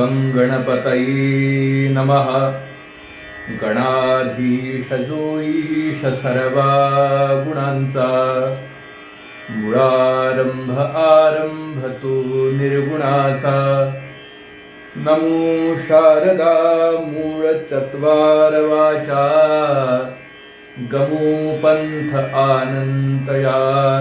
गङ्गणपतये नमः। गणाधीश ईश सर्वा गुणांचा। मुळारंभ आरंभ तो निर्गुणाचा। नमो शारदा मूळ चत्वार वाचा गमोपंथ आनंतया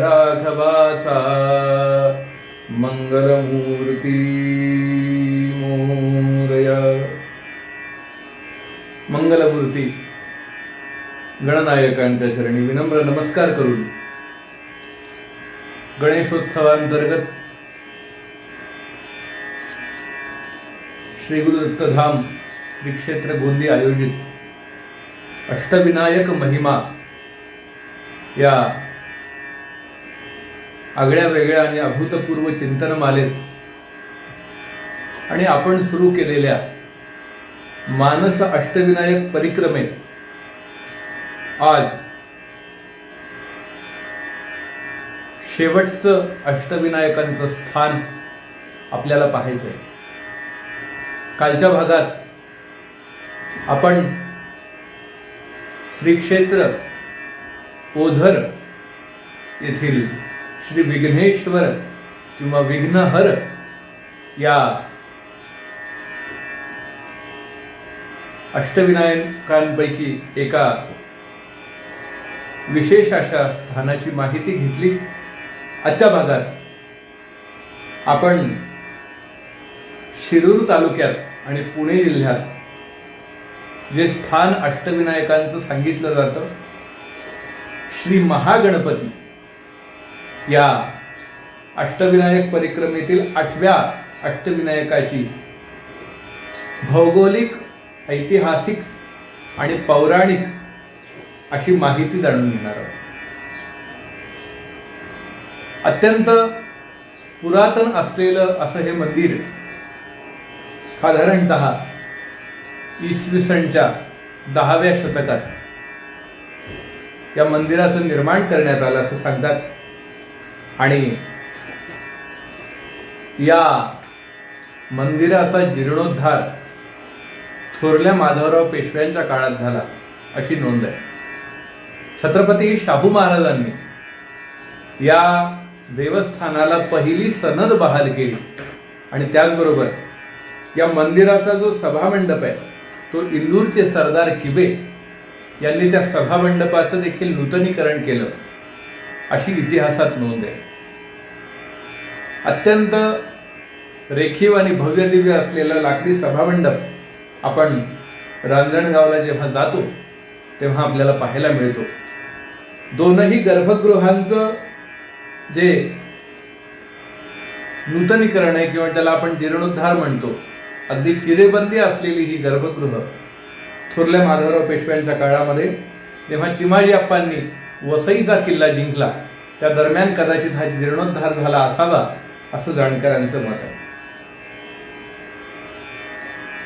राघवाचा। मंगलमूर्ती मंगलमूर्ती गणनायकांच्या चरणी विनम्र नमस्कार करून गणेशोत्सवांतर्गत श्री गुरुदत्तधाम श्री क्षेत्र गोंदी आयोजित अष्टविनायक महिमा या आगळ्या वेगळ्या आणि अभूतपूर्व चिंतन मालेत आणि आपण सुरू केलेल्या मानस अष्टविनायक परिक्रमेत आज शेवटचं अष्टविनायकांचं स्थान आपल्याला पाहायचं आहे कालच्या भागात आपण श्री क्षेत्र ओझर येथील श्री विघ्नेश्वर किंवा विघ्नहर या अष्टविनायकांपैकी एका. विशेष अशा स्थानाची माहिती घेतली. आजच्या भागात आपण शिरूर तालुक्यात आणि पुणे जिल्ह्यात जे स्थान अष्टविनायकांचं सांगितलं जातं श्री महागणपती या अष्टविनायक परिक्रमेतील आठव्या अष्टविनायकाची भौगोलिक ऐतिहासिक आणि पौराणिक अशी माहिती जाणून घेणार आहोत. अत्यंत पुरातन असलेलं असं हे मंदिर साधारणत इसवी सणच्या दहाव्या शतकात या मंदिराचं निर्माण करण्यात आलं असं सांगतात. आणि या मंदिराचा जीर्णोद्धार थोरल्या माधवराव पेशव्यांच्या काळात झाला अशी नोंद आहे. छत्रपती शाहू महाराजांनी या देवस्थानाला पहिली सनद बहाल केली आणि त्याचबरोबर या मंदिराचा जो सभामंडप आहे तो इंदूरचे सरदार किबे यांनी त्या सभामंडपाचं देखील नूतनीकरण केलं अशी इतिहासात नोंद आहे. अत्यंत रेखीव आणि भव्य दिव्य असलेला लाकडी सभामंडप आपण रांजणगावला जेव्हा जातो तेव्हा आपल्याला पाहायला मिळतो. दोनही गर्भगृहांचं जे नूतनीकरण आहे किंवा ज्याला आपण जीर्णोद्धार म्हणतो अगदी चिरेबंदी असलेली ही गर्भगृह थोरल्या माधवराव पेशव्यांच्या काळामध्ये जेव्हा चिमाजी अप्पांनी वसईचा किल्ला जिंकला. त्या दरम्यान कदाचित हा जीर्णोद्धार झाला असावा असं जाणकारांचं मत आहे.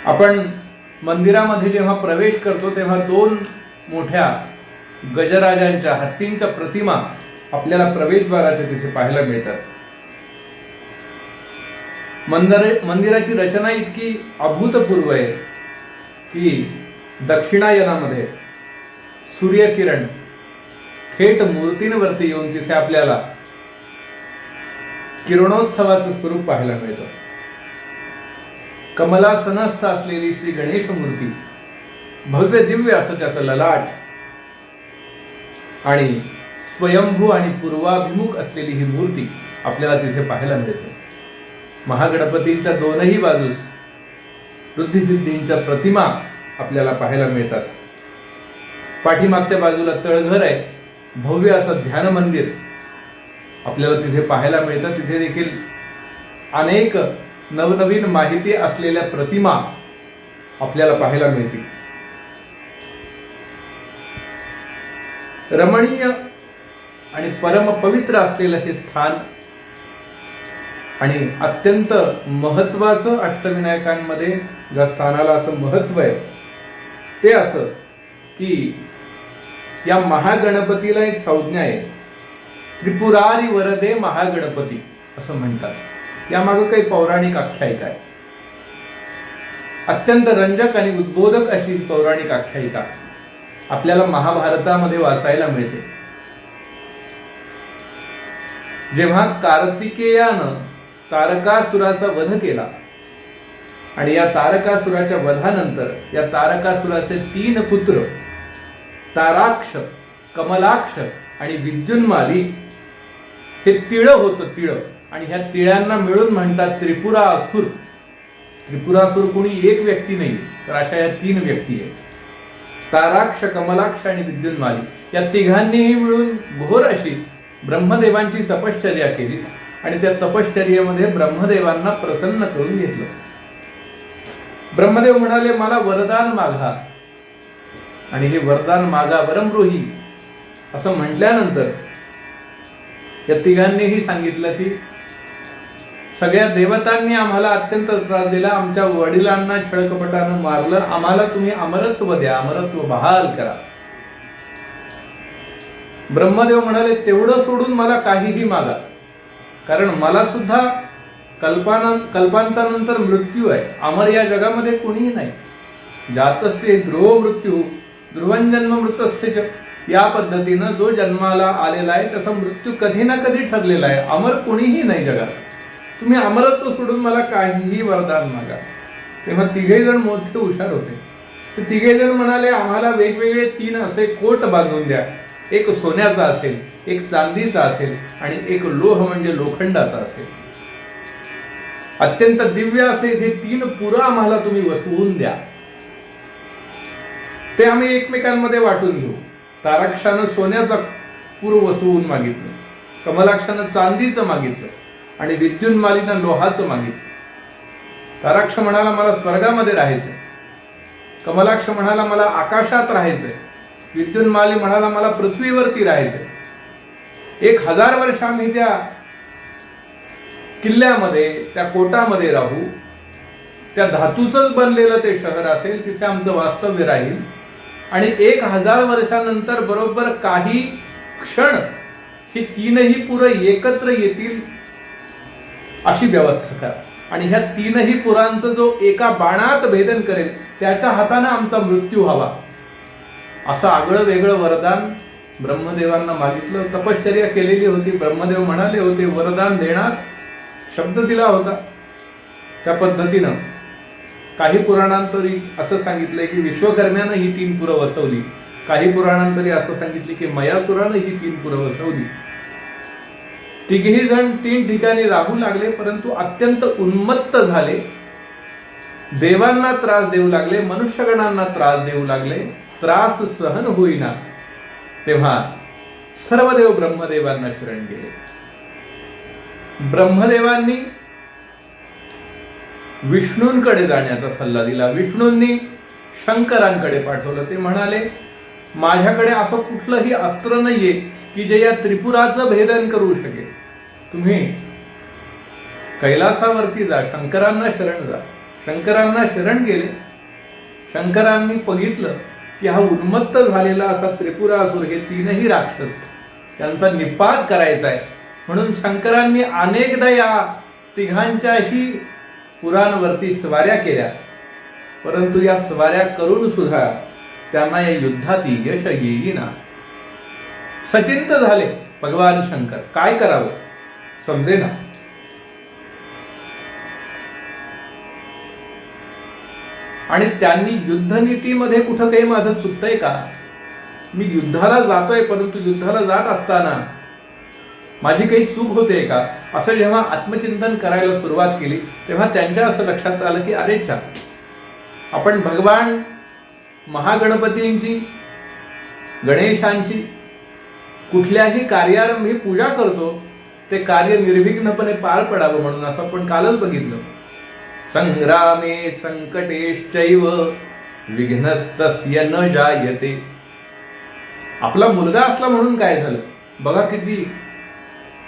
आपण मंदिरामध्ये जेव्हा प्रवेश करतो तेव्हा दोन मोठ्या गजराजांच्या हत्तींच्या प्रतिमा आपल्याला प्रवेशद्वाराच्या तिथे पाहायला मिळतात. मंदिर मंदिराची रचना इतकी अभूतपूर्व आहे की दक्षिणायनामध्ये सूर्यकिरण थेट मूर्तींवरती येऊन तिथे आपल्याला किरणोत्सवाचं स्वरूप पाहायला मिळतं. कमलासनस्थ असलेली श्री गणेश मूर्ती. भव्य दिव्य असं त्याचं ललाट. आणि स्वयंभू आणि पूर्वाभिमुख असलेली ही मूर्ती आपल्याला तिथे पाहायला मिळते. महागणपतींच्या दोनही बाजूस वृद्धिसिद्धींच्या प्रतिमा आपल्याला पाहायला मिळतात. पाठीमागच्या बाजूला तळघर आहे. भव्य असं ध्यान मंदिर आपल्याला तिथे पाहायला मिळतं. तिथे देखील अनेक नवनवीन माहिती असलेल्या प्रतिमा आपल्याला पाहायला मिळतील. रमणीय आणि परमपवित्र असलेलं हे स्थान आणि अत्यंत महत्वाचं अष्टविनायकांमध्ये ज्या स्थानाला असं महत्त्व आहे ते असं की या महागणपतीला एक संज्ञा आहे. त्रिपुरारी वरदे महागणपती असं म्हणतात. यामागं काही पौराणिक आख्यायिका आहे अत्यंत रंजक आणि उद्बोधक अशी पौराणिक आख्यायिका आपल्याला महाभारतामध्ये वाचायला मिळते. जेव्हा कार्तिकेयानं तारकासुराचा वध केला आणि या तारकासुराच्या वधानंतर या तारकासुराचे तीन पुत्र ताराक्ष कमलाक्ष आणि विद्युन्माली हे तिळ होतं तिळ. आणि ह्या तिळ्यांना मिळून म्हणतात त्रिपुरा असुर. त्रिपुरासुर कोणी एक व्यक्ती नाही तर अशा या तीन व्यक्ती आहेत. ताराक्ष कमलाक्ष आणि विद्युन्माली. या तिघांनीही मिळून घोर अशी ब्रह्मदेवांची तपश्चर्या केली आणि त्या तपश्चर्येमध्ये ब्रह्मदेवांना प्रसन्न करून घेतलं. ब्रह्मदेव म्हणाले मला वरदान मागा. आणि हे वरदान मागा वरमरोही असं म्हटल्यानंतर या तिघांनीही सांगितलं की सगळ्या देवतांनी आम्हाला अत्यंत त्रास दिला. आमच्या वडिलांना छळकपटानं मारलं. आम्हाला तुम्ही अमरत्व द्या. अमरत्व बहाल करा. ब्रह्मदेव म्हणाले तेवढं सोडून मला काहीही मागा. कारण मला सुद्धा कल्पाना कल्पांतानंतर मृत्यू आहे. अमर या जगामध्ये कोणीही नाही. जातस्य ध्रुव मृत्यू. ध्रुवंजन्म मृतस्य या पद्धतीनं जो जन्माला आलेला आहे त्याचा मृत्यू कधी ना कधी ठरलेला आहे. अमर कोणीही नाही जगात. तुम्ही अमरत्व सोडून मला काहीही वरदान मागा. तेव्हा तिघे जण मोठे हुशार होते. ते तिघे जण म्हणाले आम्हाला वेगवेगळे तीन असे कोट बांधून द्या. एक सोन्याचा असेल एक चांदीचा असेल आणि एक लोह म्हणजे लोखंडाचा असेल. अत्यंत दिव्य असे हे तीन पुरा आम्हाला तुम्ही वसवून द्या. ते आम्ही एकमेकांमध्ये वाटून घेऊ. ताराक्षानं सोन्याचा पूर वसवून मागितलं. कमलाक्षानं चांदीचं मागितलं. आणि विद्युन्मालीनं लोहाचं मागितलं. ताराक्ष म्हणाला मला स्वर्गामध्ये राहायचंय. कमलाक्ष म्हणाला मला आकाशात राहायचंय. विद्युन्माली म्हणाला मला पृथ्वीवरती राहायचंय. एक हजार वर्ष आम्ही त्या किल्ल्यामध्ये त्या कोटामध्ये राहू. त्या धातूचंच बनलेलं ते शहर असेल तिथे आमचं वास्तव्य राहील. आणि एक हजार वर्षानंतर बरोबर काही क्षण ही तीनही पुरं एकत्र येतील अशी व्यवस्था करा. आणि ह्या तीनही पुरांचं जो एका बाणात भेदन करेल त्याच्या हाताने आमचा मृत्यू व्हावा. असं आगळं वेगळं वरदान ब्रह्मदेवांना मागितलं. तपश्चर्या केलेली होती. ब्रह्मदेव म्हणाले होते वरदान देणार शब्द दिला होता. त्या पद्धतीनं काही पुराणांतरी असं सांगितलंय की विश्वकर्म्यानं ही तीन पुरं वसवली. काही पुराणांतरी असं सांगितले की मयासुरानं ही तीन पुरं वसवली. तिघेही जण तीन ठिकाणी राहू लागले परंतु अत्यंत उन्मत्त झाले. देवांना त्रास देऊ लागले मनुष्यगणांना त्रास देऊ लागले. त्रास सहन होईना. तेव्हा सर्व देव ब्रह्मदेवांना शरण गेले. ब्रह्मदेवांनी विष्णूंकडे जाण्याचा सल्ला दिला. विष्णूंनी शंकरांकडे पाठवलं. ते म्हणाले माझ्याकडे असं कुठलंही अस्त्र नाहीये. की जे या त्रिपुराचं भेदन करू शकेल. तुम्ही कैलासावरती जा शंकरांना शरण जा. शंकरांना शरण गेले. शंकरांनी बघितलं की हा उन्मत्त झालेला असा त्रिपुरासुर हे तीनही राक्षस यांचा निपात करायचा आहे. म्हणून शंकरांनी अनेकदा या तिघांच्याही पुरांवरती स्वाऱ्या केल्या. परंतु या स्वाऱ्या करून सुद्धा त्यांना या युद्धात यश येईना. सचिंत झाले. भगवान शंकर. काय करावं? समजे ना. आणि त्यांनी युद्धनीतीमध्ये कुठं काही माझं चुकतंय का? मी युद्धाला जातोय परंतु युद्धाला जात असताना माझी काही चूक होते का? असं जेव्हा आत्मचिंतन करायला सुरुवात केली तेव्हा त्यांच्या असं लक्षात आलं की अरेच्छा आपण भगवान महागणपतींची गणेशांची कुठल्याही कार्यारंभी पूजा करतो ते कार्य निर्विघ्नपणे पार पडावं म्हणून असं आपण कालच बघितलं. संग्रामे संकटेश्चैव विघ्नस्तस्य न जायते. आपला मुलगा असला म्हणून काय झालं? बघा किती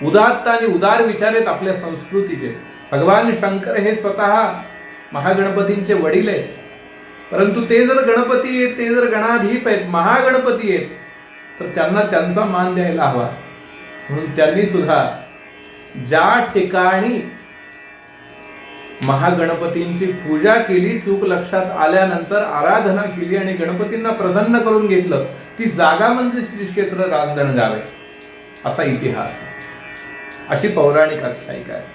उदात्त आणि उदार विचार आहेत आपल्या संस्कृतीचे. भगवान शंकर हे स्वतः महागणपतींचे वडील आहेत. परंतु ते जर गणपती आहेत ते जर गणाधीप आहेत महागणपती आहेत तर त्यांना त्यांचा मान द्यायला हवा. म्हणून त्यांनी सुद्धा ज्या ठिकाणी महागणपतींची पूजा केली चूक लक्षात आल्यानंतर आराधना केली आणि गणपतींना प्रसन्न करून घेतलं ती जागा म्हणजे श्री क्षेत्र रांजणगाव आहे असा इतिहास. अशी पौराणिक आख्यायिका आहे.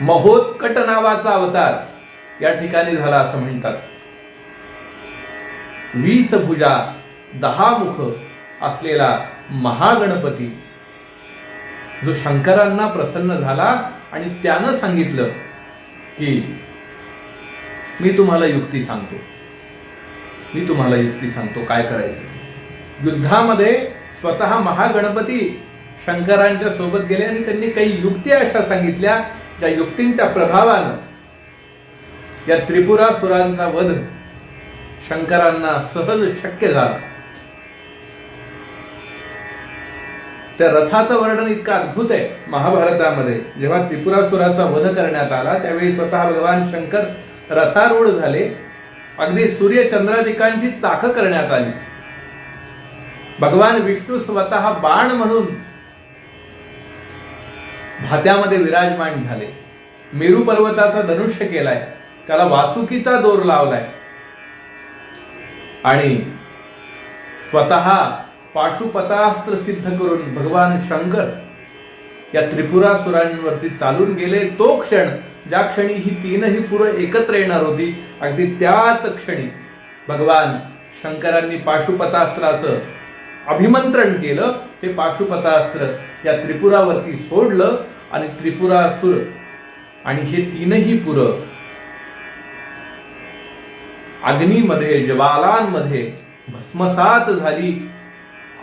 महोत्कट नावाचा अवतार या ठिकाणी झाला असं म्हणतात. वीस भुजा दहा मुख असलेला महागणपती. जो शंकरांना प्रसन्न झाला आणि त्यानं सांगितलं की मी तुम्हाला युक्ती सांगतो. मी तुम्हाला युक्ती सांगतो काय करायचं. युद्धामध्ये स्वतः महागणपती शंकरांच्या सोबत गेले आणि त्यांनी काही युक्ती अशा सांगितल्या ज्या युक्तींच्या प्रभावानं या त्रिपुरासुरांचा वध शंकरांना सहज शक्य झाला. त्या रथाचं वर्णन इतकं अद्भुत आहे महाभारतामध्ये. जेव्हा त्रिपुरासुराचा वध करण्यात आला त्यावेळी स्वतः भगवान शंकर रथारूढ झाले. अगदी सूर्य चंद्रादिकांची चाक करण्यात आली. भगवान विष्णू स्वतः बाण म्हणून भात्यामध्ये विराजमान झाले. मेरू पर्वताचा धनुष्य केलाय. त्याला वासुकीचा दोर लावलाय. आणि स्वतः पाशुपतास्त्र सिद्ध करून भगवान शंकर या त्रिपुरासुरांवरती चालून गेले. तो क्षण ज्या क्षणी ही तीनही पुरं एकत्र येणार होती अगदी त्याच क्षणी भगवान शंकरांनी पाशुपतास्त्राचं अभिमंत्रण केलं. हे पाशुपतास्त्र या त्रिपुरावरती सोडलं आणि त्रिपुरासुर आणि हे तीनही पुरं अग्नीमध्ये ज्वालांमध्ये भस्मसात झाली.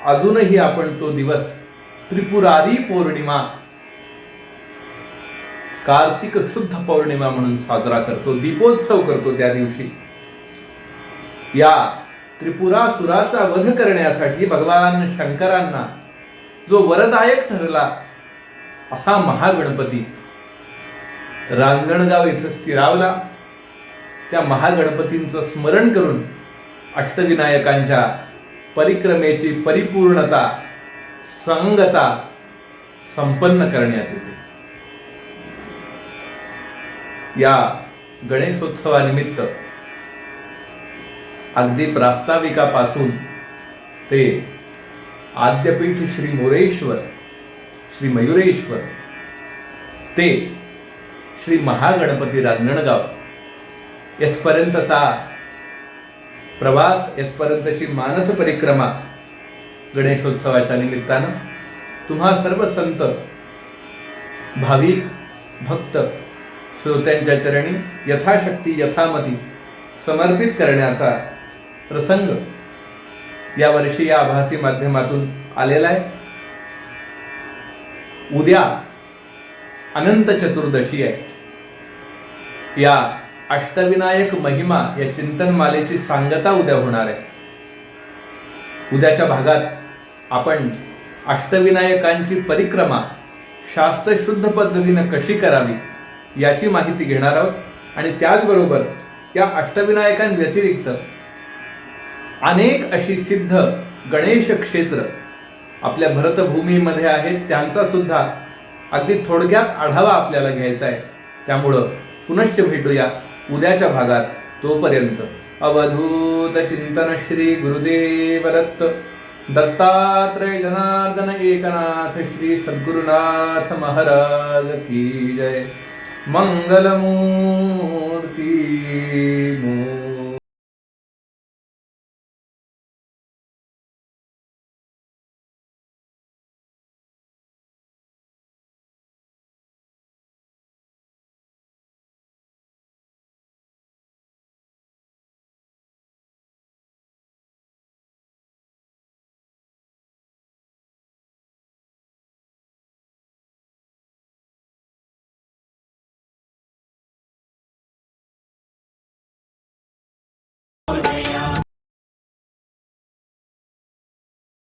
अजूनही आपण तो दिवस त्रिपुरारी पौर्णिमा कार्तिक शुद्ध पौर्णिमा म्हणून साजरा करतो दीपोत्सव करतो त्या दिवशी. या त्रिपुरासुराचा वध करण्यासाठी भगवान शंकरांना जो वरदायक ठरला असा महागणपती रांजणगाव इथं स्थिरावला. त्या महागणपतींचं स्मरण करून अष्टविनायकांच्या परिक्रमेची परिपूर्णता संगता संपन्न करण्यात येते. या गणेशोत्सवानिमित्त अगदी प्रास्ताविकापासून ते आद्यपीठ श्री मोरेश्वर श्री मयुरेश्वर ते श्री महागणपती रांजणगाव येथपर्यंतचा प्रवास येथपर्यंतची मानस परिक्रमा गणेशोत्सवाच्या निमित्तानं तुम्हा सर्व संत भाविक भक्त श्रोत्यांच्या चरणी यथाशक्ती यथामती समर्पित करण्याचा प्रसंग यावर्षी या आभासी माध्यमातून आलेला आहे. उद्या अनंत चतुर्दशी आहे. या अष्टविनायक महिमा या चिंतन मालेची सांगता उद्या होणार आहे. उद्याच्या भागात आपण अष्टविनायकांची परिक्रमा शास्त्रशुद्ध पद्धतीनं कशी करावी याची माहिती घेणार आहोत. आणि त्याचबरोबर या अष्टविनायकांव्यतिरिक्त अनेक अशी सिद्ध गणेश क्षेत्र आपल्या भरतभूमीमध्ये आहेत. त्यांचा सुद्धा अगदी थोडक्यात आढावा आपल्याला घ्यायचा आहे. त्यामुळं पुनश्च भेटूया. उद्याच्या भागात तोपर्यंत अवधूत चिंतन श्री गुरुदेव दत्त दत्तात्रय जनार्दन एकनाथ श्री सद्गुरुनाथ महाराज की जय. मंगलमूर्ती मूर्ती